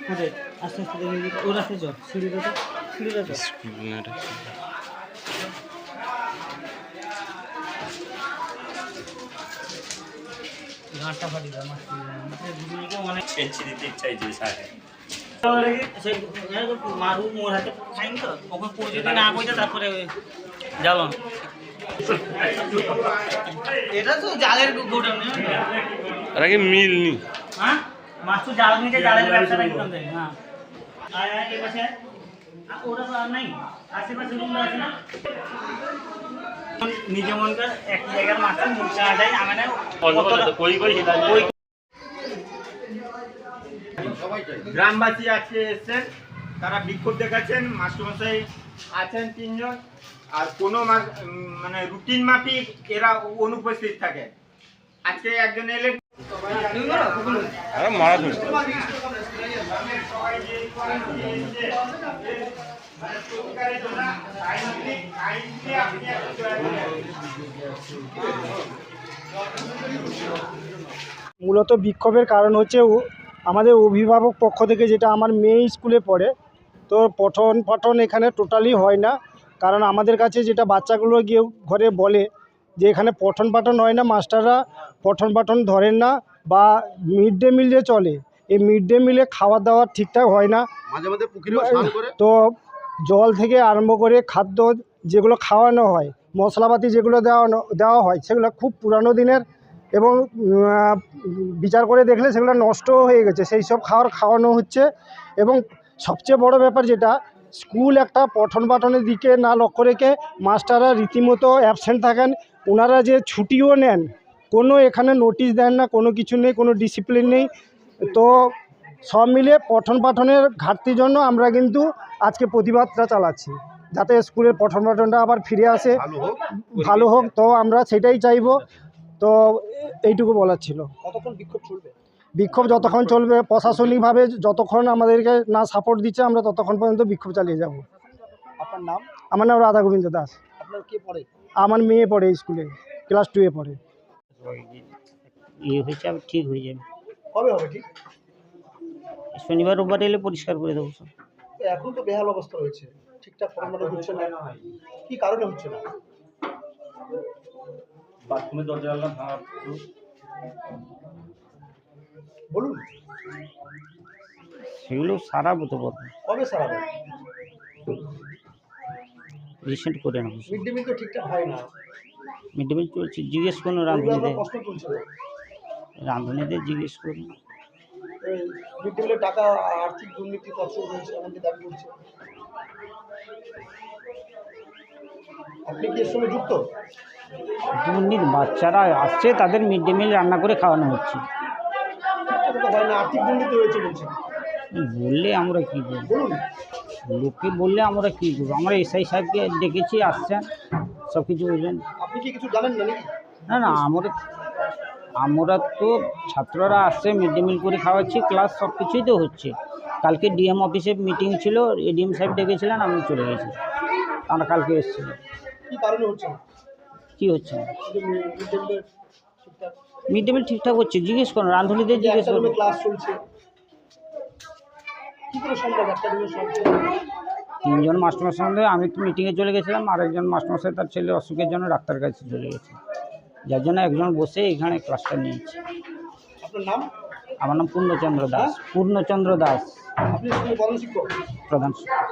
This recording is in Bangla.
কোথায় আস্তে আস্তে দেখে। ও রাস্তায় চল সিঁড়িটা তো সিঁড়িটা তো ঘাটটা ফাটি দেয় মাস্টার দুজনকে অনেক ছেঁচে দিতে চাইছে স্যার। সেই মারু মোর হাতে খাইন তো? পৌঁছে না পৌঁছে তারপরে যাব এটা তো জালের গোডাউন কি মিল নি? হ্যাঁ? মাছ তো জাল নিতে জালের ব্যবসা হবে হ্যাঁ। আয় আয় এই পাশে। ওটা তো আর নাই। আশেপাশে রুম আছে না? নিজে মন এক জায়গার মাছ মুখ চাওয়া যায় আমি না কই কই হিলা গ্রামবাসী আজকে এসছেন। তারা বিক্ষোভ দেখাচ্ছেন, মাস্টারমশাই আছেন তিনজন, আর কোনো মানে রুটিন মাফিক এরা অনুপস্থিত থাকে। আজকে একজন মারা মূলত বিক্ষোভের কারণ হচ্ছে আমাদের অভিভাবক পক্ষ থেকে যেটা আমার মেয়ে স্কুলে পড়ে তো পঠন পাঠন এখানে টোটালি হয় না। কারণ আমাদের কাছে যেটা বাচ্চাগুলো গিয়ে ঘরে বলে যে এখানে পঠন পাঠন হয় না মাস্টাররা পঠন পাঠন ধরেন না বা মিড ডে মিল যে চলে। এই মিড ডে মিলে খাওয়া দাওয়া ঠিকঠাক হয় না। তো জল থেকে আরম্ভ করে খাদ্য যেগুলো খাওয়ানো হয় মশলাপাতি যেগুলো দেওয়ানো দেওয়া হয় সেগুলো খুব পুরানো দিনের এবং বিচার করে দেখলে সেগুলো নষ্ট হয়ে গেছে। সেই সব খাবার খাওয়ানো হচ্ছে এবং সবচেয়ে বড় ব্যাপার যেটা স্কুল একটা পঠন পাঠনের দিকে না লক্ষ্য রেখে মাস্টাররা রীতিমতো অ্যাবসেন্ট থাকেন। ওনারা যে ছুটিও নেন কোনো এখানে নোটিশ দেন না কোনো কিছু নেই কোনো ডিসিপ্লিন নেই। তো সব মিলিয়ে পঠন পাঠনের ঘাটতির জন্য আমরা কিন্তু আজকে প্রতিবাদটা চালাচ্ছি। যাতে স্কুলের পঠন পাঠনটা আবার ফিরে আসে। ভালো হোক তো আমরা সেটাই চাইব। তো এইটুকু বলার ছিল। কতক্ষণ বিক্ষোভ চলবে? বিক্ষোভ যতক্ষণ চলবে প্রশাসনিকভাবে যতক্ষণ আমাদেরকে না সাপোর্ট দিচ্ছে আমরা ততক্ষণ পর্যন্ত বিক্ষোভ চালিয়ে যাব। আপনার নাম? আমার নাম রাধা গোবিন্দ দাস। আপনার কে পড়ে? আমার মেয়ে পড়ে স্কুলে ক্লাস টুয়ে পড়ে। ইয়ে হয়েছে ঠিক হয়ে যাবে। কবে হবে ঠিক? শনিবার রোববার এলে পরিষ্কার করে দেবো এখন তো বেহাল অবস্থা রয়েছে। ঠিকঠাক ফর্মানো হচ্ছে না। কি কারণে হচ্ছে না? বাথরুমের দরজা ভাঙা। বলুন। সেগুলো সারাবো তো বলব কবে সারাবে রিসেন্ট করে নেব মিড ডে মিল তো ঠিকঠাক হয় না। মিড ডে মিল চলছে জিজ্ঞেস করুন রাঁধুনিদের। রাঁধুনিদের জিজ্ঞেস করুন। মিড ডে মিলের টাকা আর্থিক দুর্নীতি কষ্ট রয়েছে এমনকি দাবি করছে। আপনি কি এর সঙ্গে যুক্ত? দুর্নীতি বাচ্চারা আসছে তাদের মিড ডে মিল রান্না করে খাওয়ানো হচ্ছে। হয় না আর্থিক দুর্নীতি হয়েছে বললে আমরা কী করব বলুন। লোককে বললে আমরা কী করব আমরা এসআই সাহেবকে ডেকেছি আসছেন সব কিছু বললেন আপনি কি কিছু জানেন না না না আমরা আমরা তো ছাত্ররা আসছে মিড ডে মিল করে খাওয়াচ্ছি ক্লাস সব কিছুই তো হচ্ছে। কালকে ডিএম অফিসে মিটিং ছিল এডিএম সাহেব ডেকেছিলেন আমি চলে গেছি। আমরা কালকে এসেছিলাম কি কারণে হচ্ছে? না কী হচ্ছে? না মিড ডে মিল ঠিকঠাক হচ্ছে জিজ্ঞেস করুন রাঁধুনিদের জিজ্ঞেস করুন ক্লাস চলছে। তিনজন মাস্টারের সঙ্গে আমি তো মিটিংয়ে চলে গেছিলাম আর একজন মাস্টারমশাই তার ছেলে অসুখের জন্য ডাক্তার কাছে চলে গেছে। যার জন্য একজন বসে এখানে ক্লাসটা নিয়েছে। নাম? আমার নাম পূর্ণচন্দ্র দাস পূর্ণচন্দ্র দাস। প্রধান শিক্ষক।